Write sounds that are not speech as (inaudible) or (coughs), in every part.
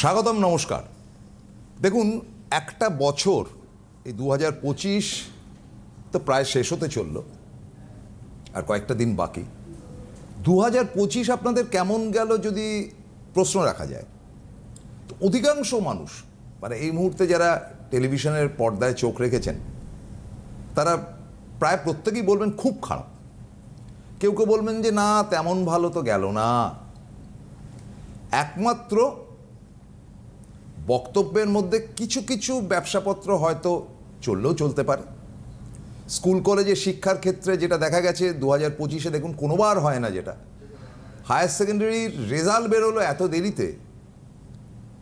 স্বাগতম, নমস্কার। দেখুন, একটা বছর, এই দু হাজার পঁচিশ তো প্রায় শেষ হতে চলল, আর কয়েকটা দিন বাকি। দু হাজার পঁচিশ আপনাদের কেমন গেল যদি প্রশ্ন রাখা যায়? তো অধিকাংশ মানুষ মানে এই মুহূর্তে যারা টেলিভিশনের পর্দায় চোখ রেখেছেন, তারা প্রায় প্রত্যেকেই বলবেন, খুব খারাপ। কেউ কেউ বলবেন যে, না, তেমন ভালো তো গেল না। একমাত্র বক্তব্যের মধ্যে কিছু কিছু ব্যবসাপত্র হয়তো চললেও চলতে পারে। স্কুল কলেজে শিক্ষার ক্ষেত্রে যেটা দেখা গেছে দু হাজার পঁচিশে দেখুন কোনোবার হয় না যেটা। হায়ার সেকেন্ডারির রেজাল্ট বেরোলো এত দেরিতে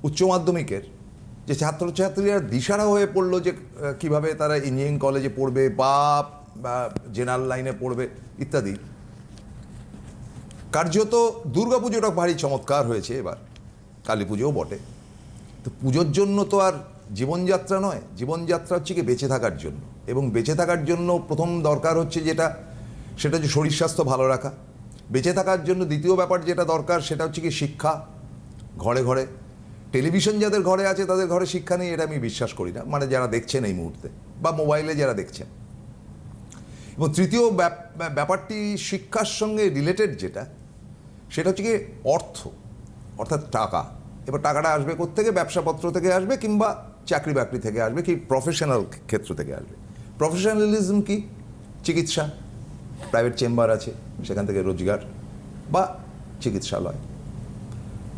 উচ্চ মাধ্যমিকের, যে ছাত্রছাত্রীরা দিশারা হয়ে পড়ল যে কীভাবে তারা ইঞ্জিনিয়ারিং কলেজে পড়বে বা বা জেনারেল লাইনে পড়বে ইত্যাদি। কার্যত দুর্গাপুজোটা ভারী চমৎকার হয়েছে এবার। কালী পুজোও বটে। তো পুজোর জন্য তো আর জীবনযাত্রা নয়, জীবনযাত্রা হচ্ছে কি বেঁচে থাকার জন্য। এবং বেঁচে থাকার জন্য প্রথম দরকার হচ্ছে যেটা, সেটা হচ্ছে শরীর স্বাস্থ্য ভালো রাখা। বেঁচে থাকার জন্য দ্বিতীয় ব্যাপার যেটা দরকার, সেটা হচ্ছে কি শিক্ষা, ঘরে ঘরে। টেলিভিশন যাদের ঘরে আছে, তাদের ঘরে শিক্ষা নেই, এটা আমি বিশ্বাস করি না। মানে যারা দেখছেন এই মুহূর্তে, বা মোবাইলে যারা দেখছেন। এবং তৃতীয় ব্যাপ- ব্যাপারটি শিক্ষার সঙ্গে রিলেটেড যেটা, সেটা হচ্ছে কি অর্থ, অর্থাৎ টাকা। এবার টাকাটা আসবে থেকে ব্যবসাপত্র থেকে আসবে কিংবা চাকরি বাকরি থেকে আসবে কি প্রফেশনাল ক্ষেত্র থেকে আসবে? প্রফেশনালিজম কি? চিকিৎসা প্রাইভেট চেম্বার আছে, সেখান থেকে রোজগার বা চিকিৎসালয়।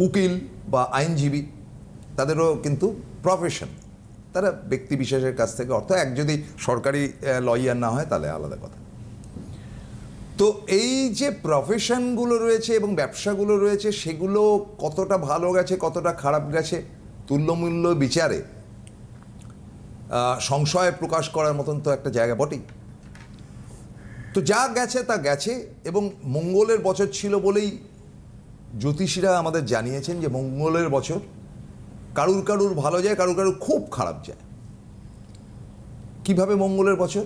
উকিল বা আইনজীবী, তাদেরও কিন্তু প্রফেশন তারা ব্যক্তি বিশেষের কাছ থেকে অর্থ, এক যদি সরকারি লয়ার না হয়, তাহলে আলাদা কথা। তো এই যে প্রফেশনগুলো রয়েছে এবং ব্যবসাগুলো রয়েছে, সেগুলো কতটা ভালো গেছে, কতটা খারাপ গেছে? তুল্যমূল্য বিচারে সংশয় প্রকাশ করার মতন তো একটা জায়গা বটেই। তো যা গেছে তা গেছে এবং মঙ্গলের বছর ছিল বলেই জ্যোতিষীরা আমাদের জানিয়েছেন যে মঙ্গলের বছর কারুর কারুর ভালো যায়, কারুর কারুর খুব খারাপ যায়। কীভাবে মঙ্গলের বছর?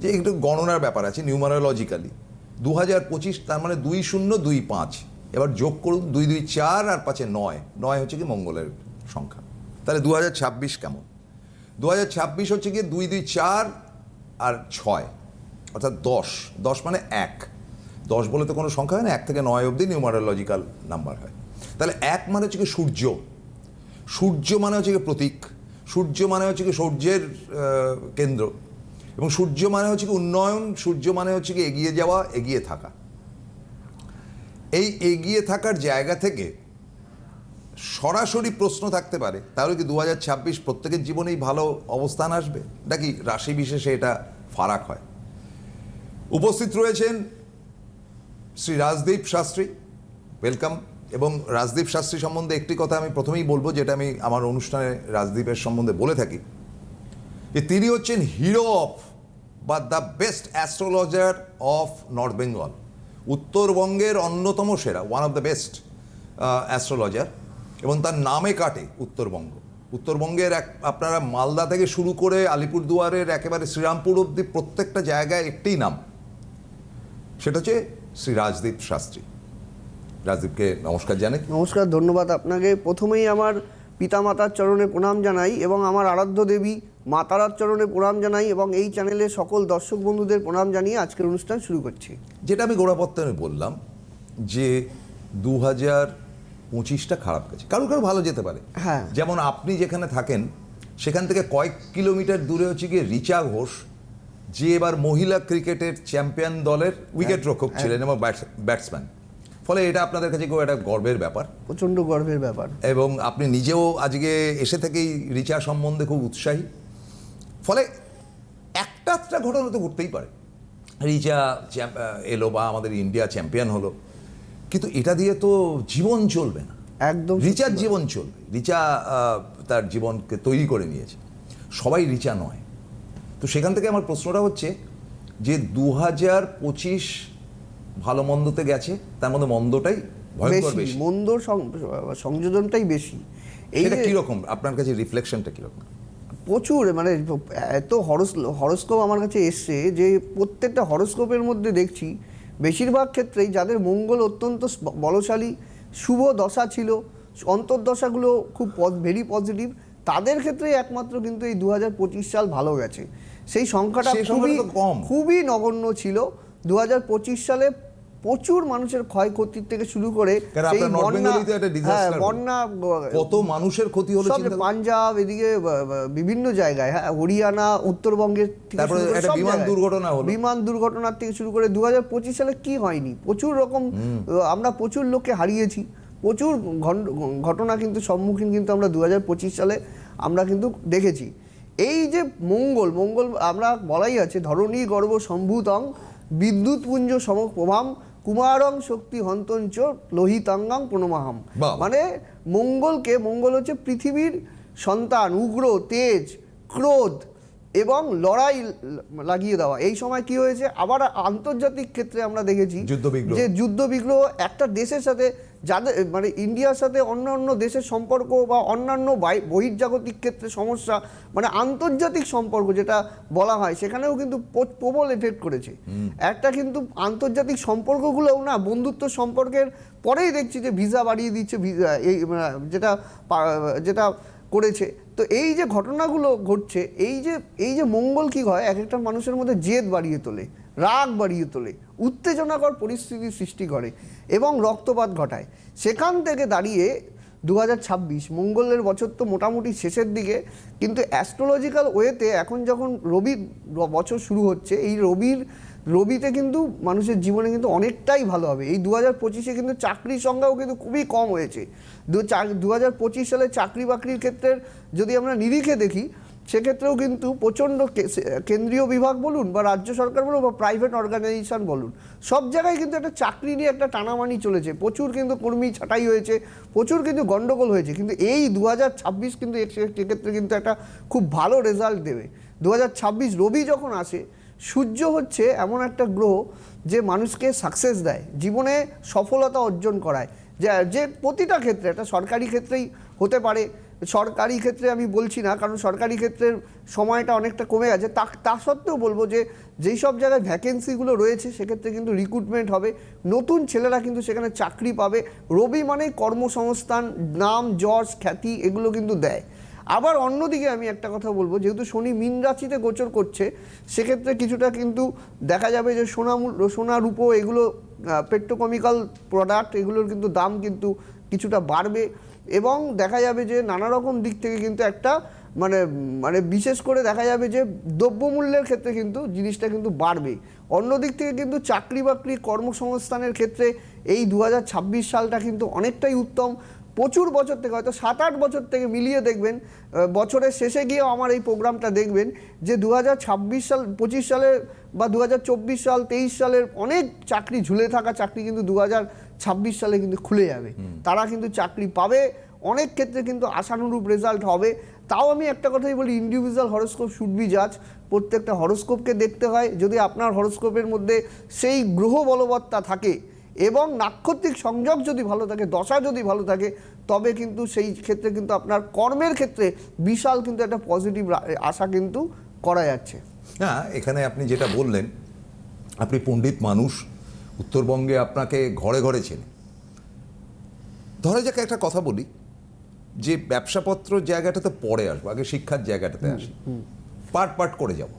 যে একটু গণনার ব্যাপার আছে নিউমারোলজিক্যালি দু হাজার পঁচিশ, তার মানে দুই শূন্য দুই পাঁচ। এবার যোগ করুন দুই দুই চার আর পাঁচে নয়। নয় হচ্ছে কি মঙ্গলের সংখ্যা। তাহলে দু হাজার ছাব্বিশ কেমন? দু হাজার ছাব্বিশ হচ্ছে গিয়ে দুই দুই চার আর ছয়, অর্থাৎ দশ। দশ মানে এক। দশ বলে তো কোনো সংখ্যা হয় না, এক থেকে নয় অবধি নিউমারোলজিক্যাল নাম্বার হয়। তাহলে এক মানে হচ্ছে কি সূর্য। সূর্য মানে হচ্ছে কি প্রতীক। সূর্য মানে হচ্ছে কি সূর্যের কেন্দ্র। এবং সূর্য মানে হচ্ছে কি উন্নয়ন, সূর্য মানে হচ্ছে কি এগিয়ে যাওয়া, এগিয়ে থাকা। এই এগিয়ে থাকার জায়গা থেকে সরাসরি প্রশ্ন থাকতে পারে, তাহলে কি দু হাজার ছাব্বিশ প্রত্যেকের জীবনেই ভালো অবস্থান আসবে? নাকি রাশি বিশেষে এটা ফারাক হয়? উপস্থিত রয়েছেন শ্রী রাজদীপ শাস্ত্রী ওয়েলকাম এবং রাজদীপ শাস্ত্রী সম্বন্ধে একটি কথা আমি প্রথমেই বলব, যেটা আমি আমার অনুষ্ঠানে রাজদীপের সম্বন্ধে বলে থাকি। যে তিনি হচ্ছেন হিরো অফ বা the best astrologer of north Bengal উত্তরবঙ্গের অন্যতম সেরা one of the best astrologer এবং তার নামে কাটে উত্তরবঙ্গ। উত্তরবঙ্গের এক, আপনারা মালদা থেকে শুরু করে আলিপুরদুয়ারের একেবারে শ্রীরামপুর অব্দি প্রত্যেকটা জায়গায় একটি নাম। সেটা হচ্ছে শ্রী রাজদীপ শাস্ত্রী। রাজদীপকে নমস্কার জানাই। নমস্কার, ধন্যবাদ আপনাকে। প্রথমেই আমার পিতামাতার চরণে প্রণাম জানাই এবং আমার আরাধ্য দেবী মা তারার চরণে প্রণাম জানাই এবং এই চ্যানেলে সকল দর্শক বন্ধুদের প্রণাম জানিয়ে আজকের অনুষ্ঠান শুরু করছি। যেটা আমি গোড়াপত্তনে বললাম যে দু হাজার পঁচিশটা খারাপ গেছে। কারও কারও ভালো যেতে পারে। হ্যাঁ। যেমন আপনি যেখানে থাকেন সেখান থেকে কয়েক কিলোমিটার দূরে হচ্ছে গিয়ে রিচা ঘোষ যে এবার মহিলা ক্রিকেটের চ্যাম্পিয়ন দলের উইকেট রক্ষক ছিলেন এবং ব্যাটসম্যান। ফলে এটা আপনাদের কাছে একটা গর্বের ব্যাপার। প্রচণ্ড গর্বের ব্যাপার। এবং আপনি নিজেও আজকে এসে থেকেই রিচা সম্বন্ধে খুব উৎসাহী। ফলে একটা একটা ঘটনা তো ঘটতেই পারে। রিচা চ্যাম্প- এলো বা আমাদের ইন্ডিয়া চ্যাম্পিয়ন হলো। কিন্তু এটা দিয়ে তো জীবন চলবে না। একদম রিচার জীবন চলবে। রিচা তার জীবনকে তৈরি করে নিয়েছে। সবাই রিচা নয়। তো সেখান থেকে আমার প্রশ্নটা হচ্ছে যে দু হাজার পঁচিশ ভালো মন্দতে গেছে তার মধ্যে মন্দটাই ভয়ঙ্কর বেশি মন্দ সংযোজনটাই বেশি। এই এটা কীরকম? আপনার কাছে রিফ্লেকশনটা কীরকম? প্রচুর মানে এত হরস হরস্কোপ আমার কাছে এসছে যে প্রত্যেকটা হরস্কোপের মধ্যে দেখছি বেশিরভাগ ক্ষেত্রেই যাদের মঙ্গল অত্যন্ত বলশালী শুভ দশা ছিল অন্তর্দশাগুলো খুব ভেরি পজিটিভ তাদের ক্ষেত্রে একমাত্র কিন্তু এই দু হাজার পঁচিশ সাল ভালো গেছে। সেই সংখ্যাটা খুবই কম। খুবই নগণ্য ছিল। দু হাজার পঁচিশ সালে প্রচুর মানুষের ক্ষয়ক্ষতির থেকে শুরু করে সেই বন্যা হ্যাঁ বন্যা কত মানুষের ক্ষতি হলো পাঞ্জাব এদিকে বিভিন্ন জায়গায় হ্যাঁ হরিয়ানা উত্তরবঙ্গের তারপরে একটা বিমান দুর্ঘটনা হলো। বিমান দুর্ঘটনার থেকে শুরু করে দু সালে কি হয়নি? প্রচুর রকম আমরা প্রচুর লোককে হারিয়েছি। প্রচুর ঘটনা কিন্তু সম্মুখীন কিন্তু আমরা দু হাজার পঁচিশ সালে আমরা কিন্তু দেখেছি। এই যে মঙ্গল মঙ্গল আমরা বলাই আছে ধরণী গর্ভ সম্ভূতং বিদ্যুৎ পুঞ্জ সমপ্রভাম কুমারং শক্তি হন্তঞ্চ লোহিতাঙ্গাং প্রণমাহাম। মানে মঙ্গলকে মঙ্গল হচ্ছে পৃথিবীর সন্তান উগ্র তেজ ক্রোধ এবং লড়াই লাগিয়ে দেওয়া। এই সময় কি হয়েছে? আবার আন্তর্জাতিক ক্ষেত্রে আমরা দেখেছি। যে যুদ্ধ বিগ্রহ একটা দেশের সাথে যাদের মানে ইন্ডিয়ার সাথে অন্যান্য দেশের সম্পর্ক বা অন্যান্য বাই- বহির্জাগতিক ক্ষেত্রে সমস্যা মানে আন্তর্জাতিক সম্পর্ক যেটা বলা হয় সেখানেও কিন্তু প্র- প্রবল এফেক্ট করেছে। একটা কিন্তু আন্তর্জাতিক সম্পর্কগুলোও না বন্ধুত্ব সম্পর্কের পরেই দেখছি যে ভিসা বাড়িয়ে দিচ্ছে ভিসা এই যেটা যেটা করেছে। তো এই যে ঘটনাগুলো ঘটছে, এই যে এই যে মঙ্গল কি হয়, এক একটা মানুষের মধ্যে জেদ বাড়িয়ে তোলে, রাগ বাড়িয়ে তোলে, উত্তেজনাকর পরিস্থিতি সৃষ্টি করে এবং রক্তপাত ঘটায়। সেখান থেকে দাঁড়িয়ে দু হাজার ছাব্বিশ মঙ্গলের বছর তো মোটামুটি শেষের দিকে, কিন্তু অ্যাস্ট্রোলজিক্যাল ওয়েতে এখন যখন রবির বছর শুরু হচ্ছে, এই রবির, রবিতে কিন্তু মানুষের জীবনে কিন্তু অনেকটাই ভালো হবে। এই দু হাজার পঁচিশে কিন্তু চাকরির সংখ্যাও কিন্তু খুবই কম হয়েছে। দু হাজার পঁচিশ সালে চাকরি বাকরির ক্ষেত্রে যদি আমরা নিরিখে দেখি, সেক্ষেত্রেও কিন্তু প্রচণ্ড কেন্দ্রীয় বিভাগ বলুন বা রাজ্য সরকার বলুন বা প্রাইভেট অর্গানাইজেশন বলুন, সব জায়গায় কিন্তু একটা চাকরি নিয়ে একটা টানামানি চলেছে। প্রচুর কিন্তু কর্মী ছাঁটাই হয়েছে, প্রচুর কিন্তু গন্ডগোল হয়েছে, কিন্তু এই দু হাজার ছাব্বিশ কিন্তু সেক্ষেত্রে কিন্তু একটা খুব ভালো রেজাল্ট দেবে। দু হাজার ছাব্বিশ রবি যখন আসে, সূর্য হচ্ছে এমন একটা গ্রহ যে মানুষকে সাকসেস দেয়, জীবনে সফলতা অর্জন করায়। যে প্রতিটা ক্ষেত্রে, একটা সরকারি ক্ষেত্রেই হতে পারে সরকারি ক্ষেত্রে আমি বলছি না, কারণ সরকারি ক্ষেত্রের সময়টা অনেকটা কমে গেছে। তা তা সত্ত্বেও বলব যে, যেই সব জায়গায় ভ্যাকেন্সিগুলো রয়েছে, সেক্ষেত্রে কিন্তু রিক্রুটমেন্ট হবে। নতুন ছেলেরা কিন্তু সেখানে চাকরি পাবে। রবি মানেই কর্মসংস্থান, নাম, যশ, খ্যাতি, এগুলো কিন্তু দেয়। আবার অন্যদিকে আমি একটা কথা বলব, যেহেতু শনি মীন রাশিতে গোচর করছে, সেক্ষেত্রে কিছুটা কিন্তু দেখা যাবে যে সোনা সোনা রূপো, এগুলো পেট্রোকেমিক্যাল প্রোডাক্ট এগুলোর কিন্তু দাম কিন্তু কিছুটা বাড়বে এবং দেখা যাবে যে নানা রকম দিক থেকে কিন্তু একটা মানে মানে বিশেষ করে দেখা যাবে যে দ্রব্যমূল্যের ক্ষেত্রে কিন্তু জিনিসটা কিন্তু বাড়বে। অন্য দিক থেকে কিন্তু চাকরি বাকরি কর্মসংস্থানের ক্ষেত্রে এই দু হাজার ছাব্বিশ সালটা কিন্তু অনেকটাই উত্তম। প্রচুর বছর থেকে হয়তো সাত আট বছর থেকে মিলিয়ে দেখবেন বছরের শেষে গিয়েও আমার এই প্রোগ্রামটা দেখবেন যে দু হাজার ছাব্বিশ সাল, পঁচিশ সালে বা দু হাজার চব্বিশ সাল, তেইশ সালের অনেক চাকরি ঝুলে থাকা চাকরি কিন্তু দু হাজার সালে কিন্তু খুলে যাবে। তারা কিন্তু চাকরি পাবে অনেক ক্ষেত্রে কিন্তু আশানুরূপ রেজাল্ট হবে। তাও আমি একটা কথাই বলি ইন্ডিভিজুয়াল হরস্কোপ শুড বি জাজ প্রত্যেকটা হরস্কোপকে দেখতে হয়। যদি আপনার হরস্কোপের মধ্যে সেই গ্রহ বলবত্তা থাকে এবং নাক্ষত্রিক সংযোগ যদি ভালো থাকে দশা যদি ভালো থাকে তবে কিন্তু সেই ক্ষেত্রে কিন্তু আপনার কর্মের ক্ষেত্রে বিশাল কিন্তু একটা পজিটিভ আশা কিন্তু করা যাচ্ছে। না এখানে আপনি যেটা বললেন আপনি পণ্ডিত মানুষ উত্তরবঙ্গে আপনাকে ঘরে ঘরে চেনে। ধরা যাক একটা কথা বলি যে ব্যবসাপত্র জায়গাটাতে পরে আসব আগে শিক্ষার জায়গাটাতে আসি। পার্ট পার্ট করে যাব।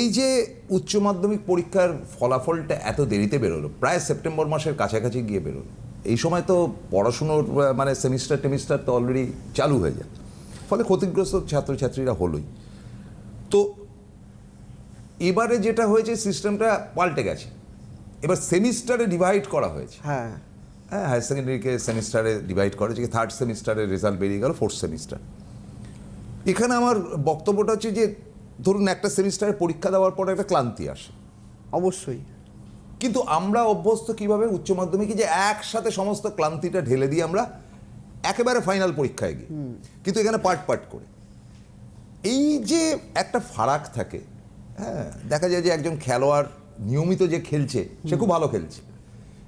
এই যে উচ্চ মাধ্যমিক পরীক্ষার ফলাফলটা এত দেরিতে বেরোলো প্রায় সেপ্টেম্বর মাসের কাছাকাছি গিয়ে বেরোলো। এই সময় তো পড়াশুনোর মানে সেমিস্টার টেমিস্টার তো অলরেডি চালু হয়ে যায় ফলে ক্ষতিগ্রস্ত ছাত্রছাত্রীরা হলোই। তো এবারে যেটা হয়েছে সিস্টেমটা পাল্টে গেছে। এবার সেমিস্টারে ডিভাইড করা হয়েছে। হ্যাঁ। হ্যাঁ হায়ার সেকেন্ডারিকে সেমিস্টারে ডিভাইড করা হয়েছে থার্ড সেমিস্টারের রেজাল্ট বেরিয়ে গেল ফোর্থ সেমিস্টার এখানে আমার বক্তব্যটা হচ্ছে যে ধরুন একটা সেমিস্টারে পরীক্ষা দেওয়ার পর একটা ক্লান্তি আসে। অবশ্যই। কিন্তু আমরা অভ্যস্ত কীভাবে উচ্চ মাধ্যমিকে যে একসাথে সমস্ত ক্লান্তিটা ঢেলে দিয়ে আমরা একেবারে ফাইনাল পরীক্ষায় গিয়ে। কিন্তু এখানে পার্ট পার্ট করে। এই যে একটা ফারাক থাকে হ্যাঁ দেখা যায় যে একজন খেলোয়াড় নিয়মিত যে খেলছে সে খুব ভালো খেলছে।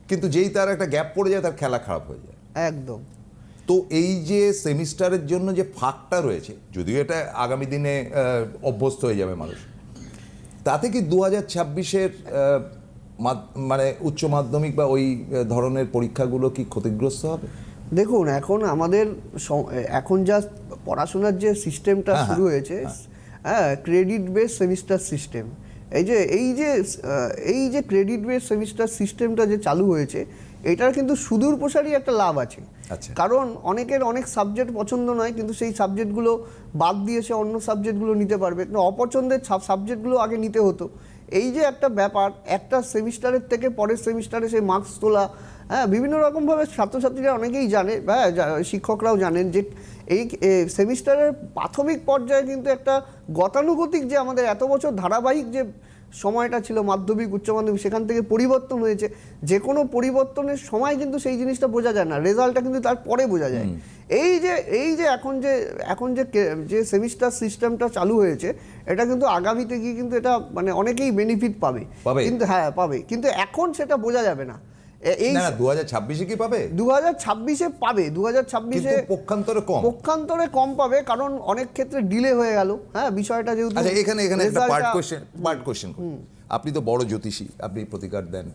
কিন্তু যেই তার একটা গ্যাপ পড়ে যায় তার খেলা খারাপ হয়ে যায়। একদম। তো এই যে সেমিস্টারের জন্য যে ফাঁকটা রয়েছে যদিও এটা আগামী দিনে অভ্যস্ত হয়ে যাবে মানুষ। তাতে কি দু হাজার ছাব্বিশের মানে উচ্চ মাধ্যমিক বা ওই ধরনের পরীক্ষাগুলো কি ক্ষতিগ্রস্ত হবে? দেখুন এখন আমাদের এখন যা পড়াশোনার যে সিস্টেমটা হ্যাঁ, শুরু হয়েছে হ্যাঁ। ক্রেডিট বেস সেমিস্টার সিস্টেম এই যে এই যে এই যে ক্রেডিট বেস সেমিস্টার সিস্টেমটা যে চালু হয়েছে এটার কিন্তু সুদূর প্রসারী একটা লাভ আছে। আচ্ছা। কারণ অনেকের অনেক সাবজেক্ট পছন্দ নয় কিন্তু সেই সাবজেক্টগুলো বাদ দিয়ে সে অন্য সাবজেক্টগুলো নিতে পারবে। কিন্তু অপছন্দের সাবজেক্টগুলো আগে নিতে হতো। এই যে একটা ব্যাপার একটা সেমিস্টারের থেকে পরের সেমিস্টারে সেই মার্কস তোলা হ্যাঁ বিভিন্ন রকমভাবে ছাত্রছাত্রীরা অনেকেই জানে হ্যাঁ শিক্ষকরাও জানেন যে এই সেমিস্টারের প্রাথমিক পর্যায়ে কিন্তু একটা গতানুগতিক যে আমাদের এত বছর ধারাবাহিক যে সময়টা ছিল মাধ্যমিক উচ্চ মাধ্যমিক সেখান থেকে পরিবর্তন হয়েছে যে কোনো পরিবর্তনের সময় কিন্তু সেই জিনিসটা বোঝা যায় না রেজাল্টটা কিন্তু তারপরে বোঝা যায়। এই যে এই যে এখন যে এখন যে যে সেমিস্টার সিস্টেমটা চালু হয়েছে এটা কিন্তু আগামীতে গিয়ে কিন্তু এটা মানে অনেকেই বেনিফিট পাবে। পাবে? কিন্তু হ্যাঁ পাবে। কিন্তু এখন সেটা বোঝা যাবে না। এই না না দু হাজার ছাব্বিশে কি পাবে? দু হাজার ছাব্বিশে পাবে দু হাজার ছাব্বিশে পক্ষান্তরে কম। পক্ষান্তরে কম পাবে কারণ অনেক ক্ষেত্রে ডিলে হয়ে গেল। হ্যাঁ বিষয়টা যেহেতু আচ্ছা এখানে এখানে একটা পার্ট কোশ্চেন পার্ট কোশ্চেন আপনি তো বড় জ্যোতিষী আপনি প্রতিকার দেন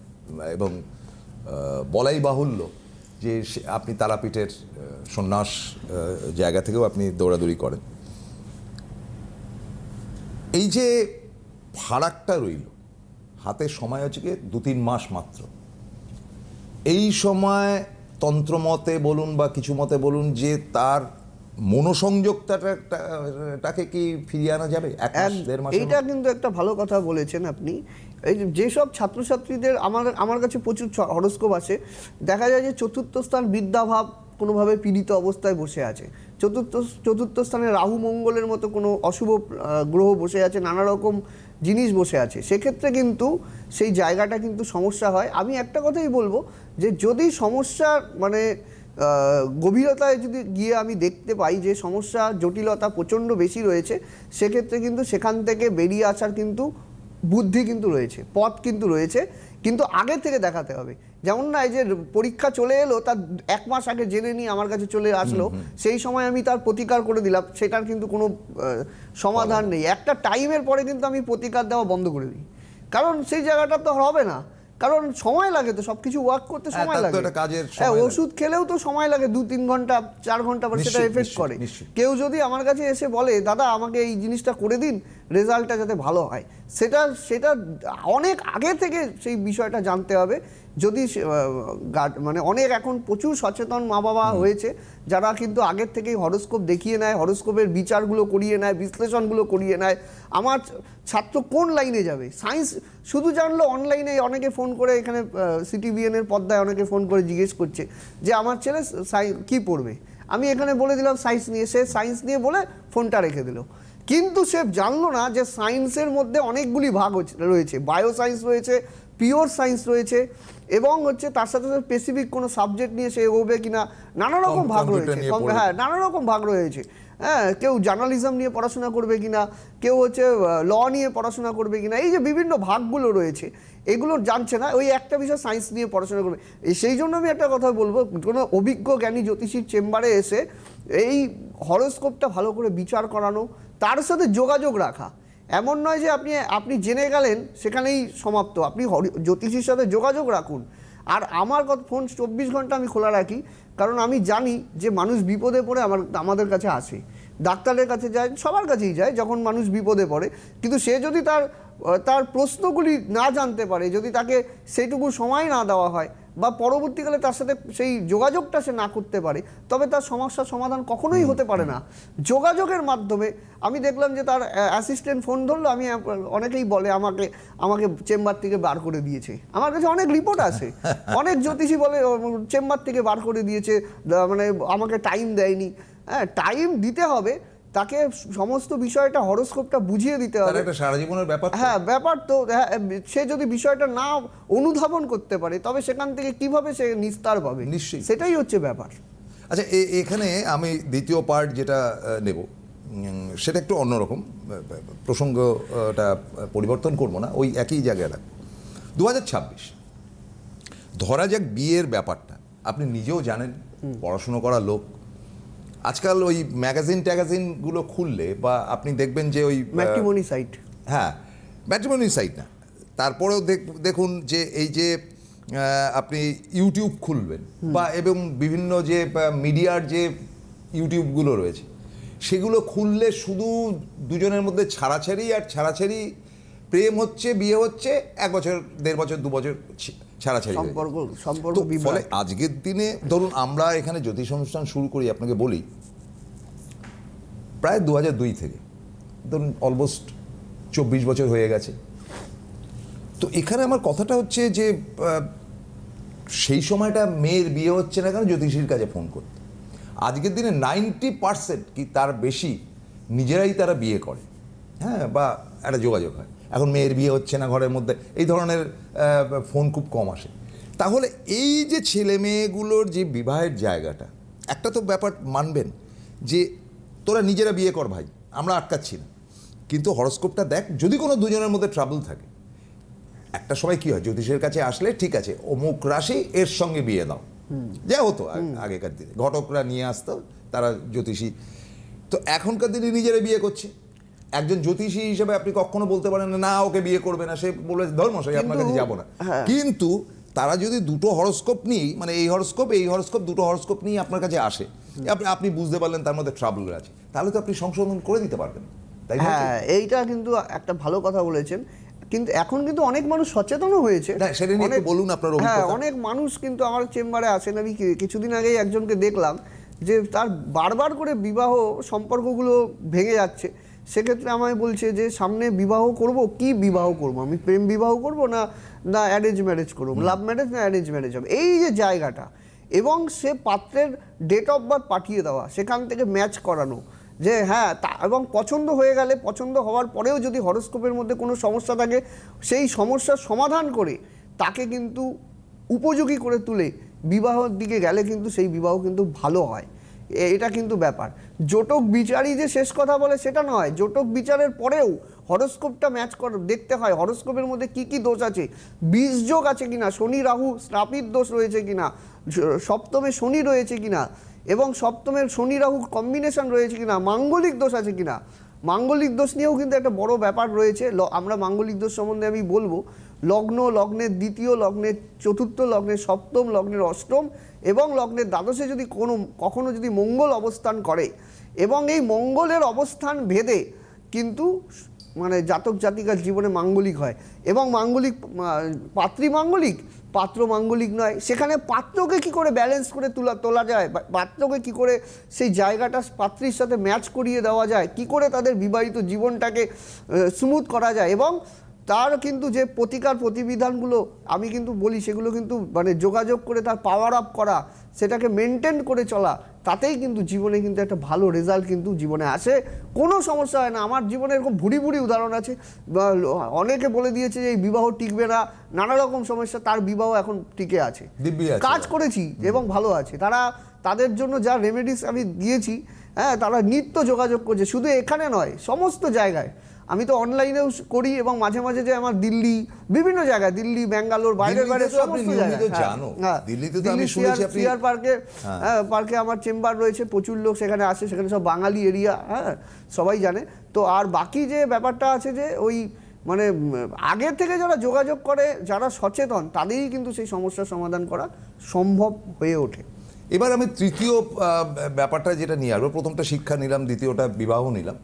এবং বলাই বাহুল্য যে আপনি তারাপীঠের সন্ন্যাস জায়গা থেকেও আপনি দৌড়াদৌড়ি করেন। এই যে ফারাকটা রইল হাতে সময় হচ্ছে কি? দু তিন মাস মাত্র। এই সময় তন্ত্রমতে বলুন বা কিছু মতে বলুন যে তার মনোসংযোগটাকে কি ফিরিয়ে আনা যাবে? এইটা কিন্তু একটা ভালো কথা বলেছেন আপনি। এই যেসব ছাত্রছাত্রীদের আমার আমার কাছে প্রচুর হরস্কোপ আছে। দেখা যায় যে চতুর্থ স্থান বিদ্যাভাব কোনোভাবে পীড়িত অবস্থায় বসে আছে। চতুর্থ চতুর্থ স্থানে রাহু মঙ্গলের মতো কোনো অশুভ গ্রহ বসে আছে নানা রকম জিনিস বসে আছে। সেক্ষেত্রে কিন্তু সেই জায়গাটা কিন্তু সমস্যা হয়। আমি একটা কথাই বলব যে যদি সমস্যা মানে গভীরতায় যদি গিয়ে আমি দেখতে পাই যে সমস্যা জটিলতা প্রচণ্ড বেশি রয়েছে সেক্ষেত্রে কিন্তু সেখান থেকে বেরিয়ে আসার কিন্তু বুদ্ধি কিন্তু রয়েছে পথ কিন্তু রয়েছে। কিন্তু আগে থেকে দেখাতে হবে। যেমন না এই যে পরীক্ষা চলে এলো তার এক মাস আগে জেনে নিয়ে আমার কাছে চলে আসলো সেই সময় আমি তার প্রতিকার করে দিলাম সেটার কিন্তু কোনো সমাধান নেই। একটা টাইমের পরে কিন্তু আমি প্রতিকার দেওয়া বন্ধ করে দিই। কারণ সেই জায়গাটা তো হবে না। কারণ সময় লাগে তো সবকিছু ওয়ার্ক করতে হ্যাঁ, সময় লাগে। একটা কাজের হ্যাঁ ওষুধ খেলেও তো সময় লাগে দু তিন ঘণ্টা চার ঘণ্টা পর সেটা এফেক্ট করে। কেউ যদি আমার কাছে এসে বলে দাদা আমাকে এই জিনিসটা করে দিন রেজাল্টটা যাতে ভালো হয়। সেটা সেটা অনেক আগে থেকে সেই বিষয়টা জানতে হবে। যদি মানে অনেক এখন প্রচুর সচেতন মা বাবা হয়েছে যারা কিন্তু আগের থেকেই হরস্কোপ দেখিয়ে নেয় হরস্কোপের বিচারগুলো করিয়ে নেয় বিশ্লেষণগুলো করিয়ে নেয়। আমার ছাত্র কোন লাইনে যাবে? সায়েন্স শুধু জানলো অনলাইনে অনেকে ফোন করে এখানে সিটিবিএন এর পর্দায় অনেকে ফোন করে জিজ্ঞেস করছে যে আমার ছেলে সাই- কী পড়বে? আমি এখানে বলে দিলাম সায়েন্স নিয়ে সে সায়েন্স নিয়ে বলে ফোনটা রেখে দিল। কিন্তু সে জানলো না যে সায়েন্সের মধ্যে অনেকগুলি ভাগ রয়েছে। বায়ো সায়েন্স রয়েছে পিওর সায়েন্স রয়েছে এবং হচ্ছে তার সাথে সাথে স্পেসিফিক কোনো সাবজেক্ট নিয়ে সে এগোবে কিনা নানা রকম ভাগ রয়েছে। হ্যাঁ নানা রকম ভাগ রয়েছে। হ্যাঁ কেউ জার্নালিজম নিয়ে পড়াশোনা করবে কিনা, কেউ হচ্ছে ল নিয়ে পড়াশোনা করবে কিনা, এই যে বিভিন্ন ভাগগুলো রয়েছে, এগুলো জানছে না, ওই একটা বিষয় সায়েন্স নিয়ে পড়াশোনা করবে। সেই জন্য আমি একটা কথা বলব, কোনো অভিজ্ঞ জ্ঞানী জ্যোতিষীর চেম্বারে এসে এই হরোস্কোপটা ভালো করে বিচার করানো, তার সাথে যোগাযোগ রাখা। এমন নয় যে আপনি আপনি জেনে গেলেন, সেখানেই সমাপ্ত। আপনি জ্যোতিষীর সাথে যোগাযোগ রাখুন। আর আমার কথা ফোন চব্বিশ ঘণ্টা আমি খোলা রাখি। কারণ আমি জানি যে মানুষ বিপদে পড়ে আমার, আমাদের কাছে আসে। ডাক্তারের কাছে যায়, সবার কাছেই যায় যখন মানুষ বিপদে পড়ে। কিন্তু সে যদি তার তার প্রশ্নগুলি না জানতে পারে, যদি তাকে সেইটুকু সময় না দেওয়া হয় বা পরবর্তীকালে তার সাথে সেই যোগাযোগটা সে না করতে পারে তবে তার সমস্যার সমাধান কখনোই হতে পারে না। যোগাযোগের মাধ্যমে আমি দেখলাম যে তার অ্যাসিস্ট্যান্ট ফোন ধরলো আমি অনেকেই বলে আমাকে আমাকে চেম্বার থেকে বার করে দিয়েছে। আমার কাছে অনেক রিপোর্ট আছে। (laughs) অনেক জ্যোতিষী বলে চেম্বার থেকে বার করে দিয়েছে মানে আমাকে টাইম দেয়নি। হ্যাঁ টাইম দিতে হবে তাকে সমস্ত বিষয়টা হরস্কোপটা বুঝিয়ে দিতে হবে। একটা সারা জীবনের ব্যাপার হ্যাঁ ব্যাপার তো হ্যাঁ, সে যদি বিষয়টা না অনুধাবন করতে পারে তবে সেখান থেকে কীভাবে সে নিস্তার পাবে? নিশ্চয়ই। সেটাই হচ্ছে ব্যাপার। আচ্ছা এখানে আমি দ্বিতীয় পার্ট যেটা নেব সেটা একটু অন্যরকম প্রসঙ্গটা পরিবর্তন করব না ওই একই জায়গায় রাখব। দু হাজার ছাব্বিশ ধরা যাক বিয়ের ব্যাপারটা আপনি নিজেও জানেন পড়াশুনো করা লোক আজকাল ওই ম্যাগাজিন ট্যাগাজিনগুলো খুললে বা আপনি দেখবেন যে ওই ম্যাট্রিমনি সাইট। হ্যাঁ ম্যাট্রিমনি সাইট না। তারপরেও দেখ- দেখুন যে এই যে আপনি ইউটিউব খুলবেন বা এবং বিভিন্ন যে মিডিয়ার যে ইউটিউবগুলো রয়েছে সেগুলো খুললে শুধু দুজনের মধ্যে ছাড়াছাড়ি আর ছাড়াছাড়ি প্রেম হচ্ছে বিয়ে হচ্ছে এক বছর দেড় বছর দু বছর ছাড়াছাড়ি সম্পর্ক সম্পর্ক ফলে আজকের দিনে ধরুন আমরা এখানে জ্যোতিষ অনুষ্ঠান শুরু করি আপনাকে বলি। প্রায় দু দুই থেকে ধরুন অলমোস্ট চব্বিশ বছর হয়ে গেছে। তো এখানে আমার কথাটা হচ্ছে যে সেই সময়টা মেয়ের বিয়ে হচ্ছে না কেন জ্যোতিষীর কাছে ফোন করতে? আজকের দিনে নাইনটি পার্সেন্ট কি তার বেশি নিজেরাই তারা বিয়ে করে। হ্যাঁ বা একটা যোগাযোগ হয়। এখন মেয়ের বিয়ে হচ্ছে না ঘরের মধ্যে এই ধরনের ফোন খুব কম আসে। তাহলে এই যে ছেলে মেয়েগুলোর যে বিবাহের জায়গাটা একটা তো ব্যাপার মানবেন যে তোরা নিজেরা বিয়ে কর ভাই আমরা আটকাচ্ছি না। কিন্তু হরস্কোপটা দেখ যদি কোনো দুজনের মধ্যে ট্রাবল থাকে একটা সময় কি হয় জ্যোতিষের কাছে আসলে ঠিক আছে অমুক রাশি এর সঙ্গে বিয়ে দাও। যা হতো আগেকার দিনে। ঘটকরা নিয়ে আসতো তারা জ্যোতিষী। তো এখনকার দিনে নিজেরা বিয়ে করছে। একজন জ্যোতিষী হিসেবে আপনি কখনো বলতে পারেন না, ওকে বিয়ে করবে না। সে বলে ধর্মশাই আপনার কাছে যাব না। হ্যাঁ। কিন্তু তারা যদি দুটো হরস্কোপ নিয়ে মানে এই হরস্কোপ এই হরস্কোপ দুটো হরস্কোপ নিয়ে আপনার কাছে আসে আপনি আপনি বুঝতে পারলেন তার মধ্যে ট্রাবল আছে তাহলে তো আপনি সংশোধন করে দিতে পারবেন। হ্যাঁ এইটা কিন্তু একটা ভালো কথা বলেছেন। কিন্তু এখন কিন্তু অনেক মানুষ সচেতনও হয়েছে। সেটা নিয়ে বলুন আপনার হ্যাঁ অনেক মানুষ কিন্তু আমার চেম্বারে আসেন। আমি কিছুদিন আগেই একজনকে দেখলাম যে তার বারবার করে বিবাহ সম্পর্কগুলো ভেঙে যাচ্ছে। সেক্ষেত্রে আমায় বলছে যে সামনে বিবাহ করব? কি বিবাহ করব? আমি প্রেম বিবাহ করব না না অ্যারেঞ্জ ম্যারেজ করব? লাভ ম্যারেজ না অ্যারেঞ্জ ম্যারেজ হবে? এই যে জায়গাটা এবং সে পাত্রের ডেট অফ বার্থ পাঠিয়ে দেওয়া সেখান থেকে ম্যাচ করানো যে হ্যাঁ তা এবং পছন্দ হয়ে গেলে পছন্দ হওয়ার পরেও যদি হরস্কোপের মধ্যে কোনো সমস্যা থাকে সেই সমস্যার সমাধান করে তাকে কিন্তু উপযোগী করে তুলে বিবাহর দিকে গেলে কিন্তু সেই বিবাহ কিন্তু ভালো হয়। এটা কিন্তু ব্যাপার। জোটক বিচারই যে শেষ কথা বলে সেটা নয়। জোটক বিচারের পরেও হরস্কোপটা ম্যাচ কর দেখতে হয়, হরস্কোপের মধ্যে কি কি দোষ আছে বীজ যোগ আছে কিনা, শনি, রাহু, স্নাপির দোষ রয়েছে কিনা সপ্তমে শনি রয়েছে কিনা, এবং সপ্তমের শনি, রাহু কম্বিনেশন রয়েছে কিনা, মাঙ্গলিক দোষ আছে কিনা মাঙ্গলিক দোষ নিয়েও কিন্তু একটা বড় ব্যাপার রয়েছে। আমরা মাঙ্গলিক দোষ সম্বন্ধে আমি বলব, লগ্ন, লগ্নের দ্বিতীয় লগ্নের চতুর্থ লগ্নের সপ্তম লগ্নের অষ্টম এবং লগ্নের দ্বাদশে যদি কোনো, কখনো যদি মঙ্গল অবস্থান করে এবং এই মঙ্গলের অবস্থান ভেদে কিন্তু মানে জাতক জাতিকার জীবনে মাঙ্গলিক হয় এবং মাঙ্গলিক পাত্রী মাঙ্গলিক পাত্র মাঙ্গলিক নয়, সেখানে পাত্রকে কি করে ব্যালেন্স করে তোলা তোলা যায়? পাত্রকে কি করে সেই জায়গাটা পাত্রীর সাথে ম্যাচ করিয়ে দেওয়া যায়? কি করে তাদের বিবাহিত জীবনটাকে স্মুথ করা যায়? এবং তার কিন্তু যে প্রতিকার প্রতিবিধানগুলো আমি কিন্তু বলি সেগুলো কিন্তু মানে যোগাযোগ করে তার পাওয়ার আপ করা সেটাকে মেনটেন করে চলা তাতেই কিন্তু জীবনে কিন্তু একটা ভালো রেজাল্ট কিন্তু জীবনে আসে। কোনো সমস্যা হয় না। আমার জীবনে এরকম ভুড়ি ভুড়ি উদাহরণ আছে। অনেকে বলে দিয়েছে যে এই বিবাহ টিকবে না নানা রকম সমস্যা তার বিবাহ এখন টিকে আছে। কাজ করেছি এবং ভালো আছে। তারা তাদের জন্য যা রেমেডিস আমি দিয়েছি হ্যাঁ তারা নিত্য যোগাযোগ করছে। শুধু এখানে নয় সমস্ত জায়গায়। আমি তো অনলাইনেও করি এবং মাঝে মাঝে যে আমার দিল্লি বিভিন্ন জায়গায় দিল্লি ব্যাঙ্গালোর বাইরের বাইরে তো সমস্ত জায়গায় হ্যাঁ। হ্যাঁ। পার্কে হ্যাঁ। পার্কে আমার চেম্বার রয়েছে প্রচুর লোক সেখানে আসে সেখানে সব বাঙালি এরিয়া হ্যাঁ সবাই জানে তো আর বাকি যে ব্যাপারটা আছে যে ওই মানে আগের থেকে যারা যোগাযোগ করে যারা সচেতন তাদেরই কিন্তু সেই সমস্যার সমাধান করা সম্ভব হয়ে ওঠে এবার আমি তৃতীয় ব্যাপারটা যেটা নিয়ে আসব প্রথমটা শিক্ষা নিলাম দ্বিতীয়টা বিবাহ নিলাম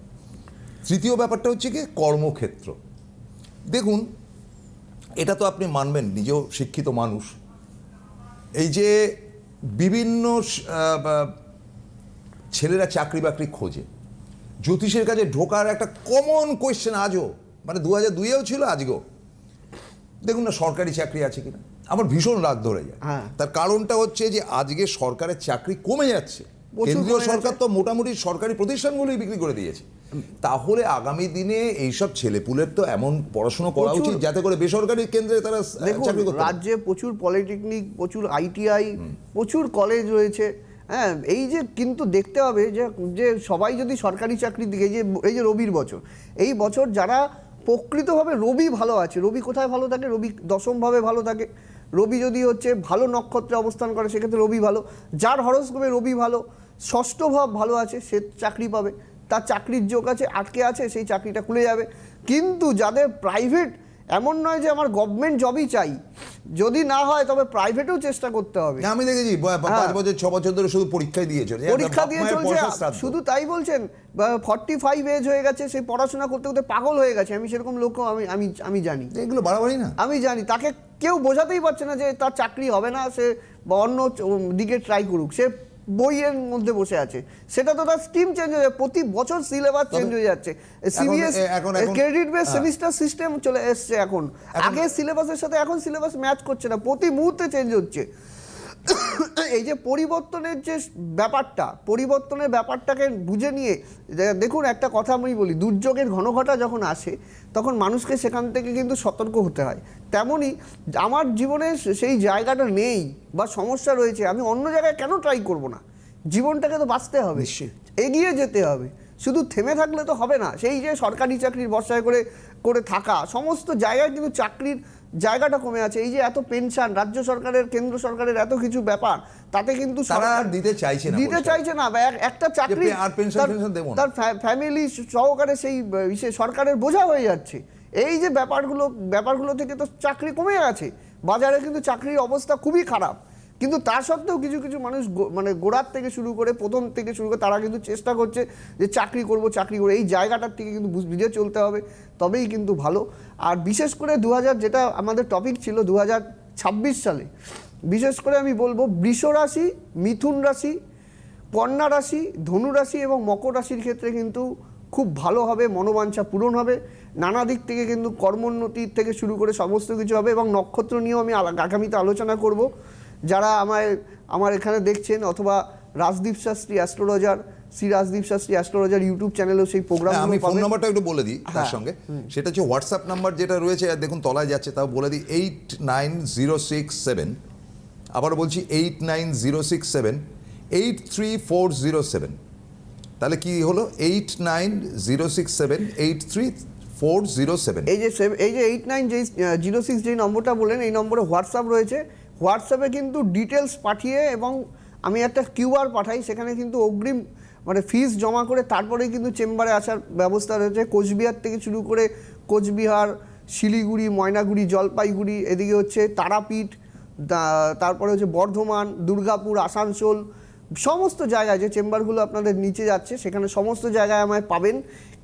তৃতীয় ব্যাপারটা হচ্ছে কি কর্মক্ষেত্র। দেখুন এটা তো আপনি মানবেন নিজেও শিক্ষিত মানুষ। এই যে বিভিন্ন ছেলেরা চাকরি বাকরি খোঁজে। জ্যোতিষের কাছে ঢোকার একটা কমন কোয়েশ্চেন আজও মানে দু হাজার দুইয়েও ছিল আজকেও দেখুন না সরকারি চাকরি আছে কিনা? আমার ভীষণ রাগ ধরে যায়। হ্যাঁ। তার কারণটা হচ্ছে যে আজকে সরকারের চাকরি কমে যাচ্ছে। কেন্দ্রীয় সরকার তো মোটামুটি সরকারি প্রতিষ্ঠানগুলোই বিক্রি করে দিয়েছে। তাহলে আগামী দিনে এইসব ছেলেপুলের তো এমন পড়াশোনা করা উচিত যাতে করে বেসরকারি কেন্দ্রে তারা দেখুন চাকরি করতে রাজ্যে প্রচুর পলিটেকনিক প্রচুর আইটিআই প্রচুর কলেজ রয়েছে। হ্যাঁ এই যে কিন্তু দেখতে হবে যে যে সবাই যদি সরকারি চাকরির দিকে যে এই যে রবির বছর এই বছর যারা প্রকৃতভাবে রবি ভালো আছে রবি কোথায় ভালো থাকে? রবি দশমভাবে ভালো থাকে। রবি যদি হচ্ছে ভালো নক্ষত্রে অবস্থান করে সেক্ষেত্রে রবি ভালো। যার হরস্কোপে রবি ভালো ষষ্ঠ ভাব ভালো আছে সে চাকরি পাবে। তার চাকরির যোগ আছে আটকে আছে সেই চাকরিটা খুলে যাবে। কিন্তু যাদের প্রাইভেট এমন নয় যে আমার গভর্নমেন্ট জবই চাই। যদি না হয় তবে প্রাইভেটেও চেষ্টা করতে হবে। আমি দেখেছি পাঁচ হ্যাঁ। বছর ছ বছর ধরে শুধু পরীক্ষায় দিয়ে চলছে পরীক্ষা দিয়ে চলছে শুধু তাই বলছেন ফর্টি ফাইভ এজ হয়ে গেছে সেই পড়াশোনা করতে করতে পাগল হয়ে গেছে। আমি সেরকম লোকও আমি আমি আমি জানি। এগুলো বাড়াবাড়ি না? আমি জানি তাকে কেউ বোঝাতেই পারছে না যে তার চাকরি হবে না সে বা অন্য দিকে ট্রাই করুক। সে বইয়ের মধ্যে বসে আছে। সেটা তো তার স্কিম চেঞ্জ হয়ে যাচ্ছে প্রতি বছর সিলেবাস চেঞ্জ হয়ে যাচ্ছে। CBS credit base. Semester system চলে এসছে এখন। আগে সিলেবাসের সাথে এখন সিলেবাস ম্যাচ করছে না প্রতি মুহূর্তে চেঞ্জ হচ্ছে। (coughs) এই যে পরিবর্তনের যে ব্যাপারটা পরিবর্তনের ব্যাপারটাকে বুঝে নিয়ে দেখুন একটা কথা আমি বলি দুর্যোগের ঘনঘটা যখন আসে তখন মানুষকে সেখান থেকে কিন্তু সতর্ক হতে হয়। তেমনই আমার জীবনে সেই জায়গাটা নেই বা সমস্যা রয়েছে আমি অন্য জায়গায় কেন ট্রাই করব না? জীবনটাকে তো বাঁচতে হবে। এগিয়ে যেতে হবে। শুধু থেমে থাকলে তো হবে না সেই যে সরকারি চাকরির বর্ষায় করে করে থাকা সমস্ত জায়গায় কিন্তু চাকরির জায়গাটা কমে আছে। এই যে এত পেনশন রাজ্য সরকারের কেন্দ্র সরকারের এত কিছু ব্যাপার তাতে কিন্তু তারা দিতে চাইছে না দিতে চাইছে না। একটা চাকরি আর পেনশন তার- ফেনশন দেবো তার ফ্যামিলি সহকারে সেই ইসে সরকারের বোঝা হয়ে যাচ্ছে। এই যে ব্যাপারগুলো ব্যাপারগুলো থেকে তো চাকরি কমে গেছে বাজারে কিন্তু চাকরির অবস্থা খুবই খারাপ। কিন্তু তা সত্ত্বেও কিছু কিছু মানুষ মানে গোড়ার থেকে শুরু করে প্রথম থেকে শুরু করে তারা কিন্তু চেষ্টা করছে যে চাকরি করব, চাকরি করে। এই জায়গাটার থেকে কিন্তু বুঝ- বুঝে চলতে হবে, তবেই কিন্তু ভালো। আর বিশেষ করে দু হাজার যেটা আমাদের টপিক ছিল দু হাজার ছাব্বিশ সালে, বিশেষ করে আমি বলব বৃষ রাশি, মিথুন রাশি, কন্যা রাশি, ধনু রাশি এবং মকর রাশির ক্ষেত্রে কিন্তু খুব ভালো হবে, মনোবাঞ্ছা পূরণ হবে। নানা দিক থেকে কিন্তু কর্মোন্নতির থেকে শুরু করে সমস্ত কিছু হবে এবং নক্ষত্র নিয়েও আমি আগামীতে আলোচনা করব। যারা আমায় আমার এখানে দেখছেন অথবা Rajdeep Shastri astrologer Shri Rajdeep Shastri astrologer YouTube চ্যানেলেও সেই প্রোগ্রাম হ্যাঁ, আমি ফোন নাম্বারটা একটু বলে দিই তার হ্যাঁ, সঙ্গে। সেটা হচ্ছে হোয়াটসঅ্যাপ নাম্বার যেটা রয়েছে দেখুন তলায় যাচ্ছে তাও বলে দিই eight nine zero six seven আবার বলছি eight nine zero six seven eight three four zero seven তাহলে কি হলো? Eight nine zero six seven eight three four zero seven এই যে এই যে এইট নাইন যেই জিরো সিক্স যেই নম্বরটা বললেন এই নম্বরে হোয়াটসঅ্যাপ রয়েছে। হোয়াটসঅ্যাপে কিন্তু ডিটেলস পাঠিয়ে এবং আমি একটা কিউআর পাঠাই, সেখানে কিন্তু অগ্রিম মানে ফিস জমা করে তারপরেই কিন্তু চেম্বারে আসার ব্যবস্থা রয়েছে। কোচবিহার থেকে শুরু করে কোচবিহার, শিলিগুড়ি, ময়নাগুড়ি, জলপাইগুড়ি, এদিকে হচ্ছে তারাপীঠ তারপরে হচ্ছে বর্ধমান, দুর্গাপুর, আসানসোল, সমস্ত জায়গায় যে চেম্বারগুলো আপনাদের নিচে যাচ্ছে, সেখানে সমস্ত জায়গায় আমায় পাবেন।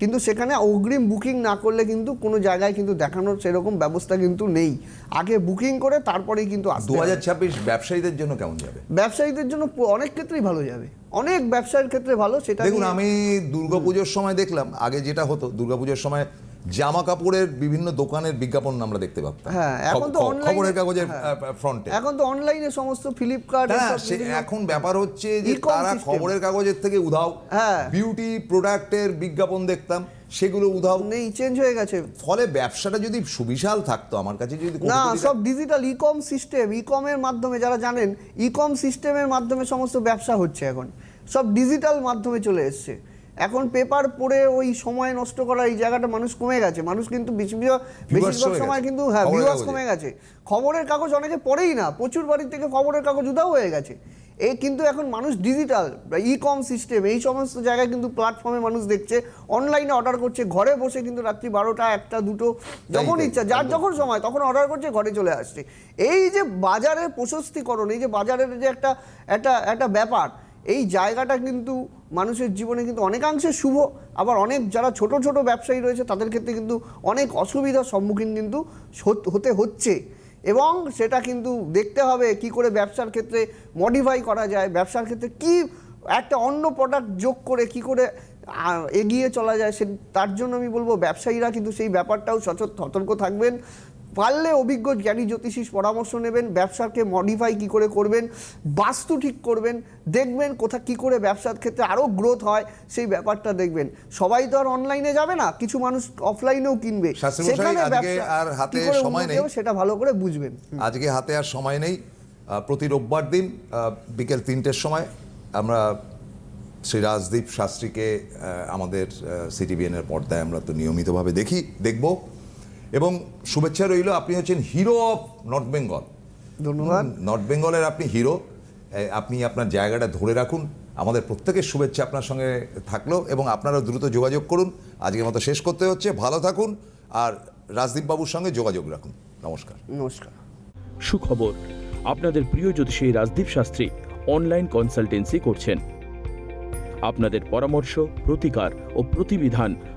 কিন্তু সেখানে অগ্রিম বুকিং না করলে কিন্তু কোনো জায়গায় কিন্তু দেখানোর সেরকম ব্যবস্থা কিন্তু নেই। আগে বুকিং করে তারপরেই কিন্তু দু হাজার ছাব্বিশ ব্যবসায়ীদের জন্য কেমন যাবে? ব্যবসায়ীদের জন্য অনেক ক্ষেত্রেই ভালো যাবে। অনেক ব্যবসায়ীর ক্ষেত্রে ভালো সেটা দেখুন আমি দুর্গাপুজোর সময় দেখলাম আগে যেটা হতো দুর্গাপুজোর সময় জামা কাপড়ের বিভিন্ন দোকানের বিজ্ঞাপন আমরা দেখতে পাতাম হ্যাঁ, এখন তো খব- খবরের কাগজের হ্যাঁ। ফ্রন্টে এখন তো অনলাইনে সমস্ত ফ্লিপকার্ট হ্যাঁ এখন ব্যাপার হচ্ছে যে তারা খবরের কাগজের থেকে উধাও। হ্যাঁ। বিউটি প্রোডাক্টের বিজ্ঞাপন দেখতাম সেগুলো উধাও। নেই চেঞ্জ হয়ে গেছে। ফলে ব্যবসাটা যদি সুবিশাল থাকতো আমার কাছে যদি না সব ডিজিটাল ইকম সিস্টেম ইকমের মাধ্যমে যারা জানেন ইকম সিস্টেমের মাধ্যমে সমস্ত ব্যবসা হচ্ছে এখন। সব ডিজিটাল মাধ্যমে চলে এসছে। এখন পেপার পড়ে ওই সময় নষ্ট করা এই জায়গাটা মানুষ কমে গেছে। মানুষ কিন্তু বেশিরভাগ সময় কিন্তু হ্যাঁ ভিউয়ার্স কমে গেছে। খবরের কাগজ অনেকে পড়েই না। প্রচুর বাড়ির থেকে খবরের কাগজ উদাও হয়ে গেছে। এই কিন্তু এখন মানুষ ডিজিটাল ই কম সিস্টেম এই সমস্ত জায়গায় কিন্তু প্ল্যাটফর্মে মানুষ দেখছে। অনলাইনে অর্ডার করছে ঘরে বসে কিন্তু রাত্রি বারোটা একটা দুটো যখন ইচ্ছা যার যখন সময় তখন অর্ডার করছে ঘরে চলে আসছে। এই যে বাজারের প্রশস্তিকরণ এই যে বাজারের যে একটা একটা একটা ব্যাপার এই জায়গাটা কিন্তু মানুষের জীবনে কিন্তু অনেকাংশে শুভ। আবার অনেক যারা ছোট ছোট ব্যবসায়ী রয়েছে, তাদের ক্ষেত্রে কিন্তু অনেক অসুবিধার সম্মুখীন কিন্তু হতে হচ্ছে। এবং সেটা কিন্তু দেখতে হবে কি করে ব্যবসার ক্ষেত্রে মডিফাই করা যায়, ব্যবসার ক্ষেত্রে কি একটা অন্য প্রোডাক্ট যোগ করে কি করে এগিয়ে চলা যায়, সে, তার জন্য আমি বলব ব্যবসায়ীরা কিন্তু সেই ব্যাপারটাও সচেত, সতর্ক থাকবেন। পারলে অভিজ্ঞ জ্ঞানী জ্যোতিষীর পরামর্শ নেবেন ব্যবসাকে মডিফাই কি করে করবেন বাস্তু ঠিক করবেন দেখবেন কোথা কি করে ব্যবসার ক্ষেত্রে আরও গ্রোথ হয় সেই ব্যাপারটা দেখবেন। সবাই তো আর অনলাইনে যাবে না কিছু মানুষ অফলাইনেও কিনবে। আজকে আর হাতে সময় নেই। সেটা ভালো করে বুঝবেন। আজকে হাতে আর সময় নেই প্রতি রোববার দিন বিকেল তিনটের সময় আমরা শ্রী রাজদীপ শাস্ত্রীকে আমাদের সিটিবিএন এর পর্দায় আমরা তো নিয়মিতভাবে দেখি দেখব। এবং শুভেচ্ছা রইল আপনি হচ্ছেন হিরো অফ নর্থ বেঙ্গল ধন্যবাদ। নর্থ বেঙ্গলের আপনি হিরো আপনি আপনার জায়গাটা ধরে রাখুন আমাদের প্রত্যেকের শুভেচ্ছা আপনার সঙ্গে থাকল এবং আপনারা দ্রুত যোগাযোগ করুন। আজকের মতো শেষ করতে হচ্ছে ভালো থাকুন আর রাজদীপ বাবুর সঙ্গে যোগাযোগ রাখুন। নমস্কার। নমস্কার। সুখবর আপনাদের প্রিয় জ্যোতিষী রাজদীপ শাস্ত্রী অনলাইন কনসালটেন্সি করছেন। আপনাদের পরামর্শ প্রতিকার ও প্রতিবিধান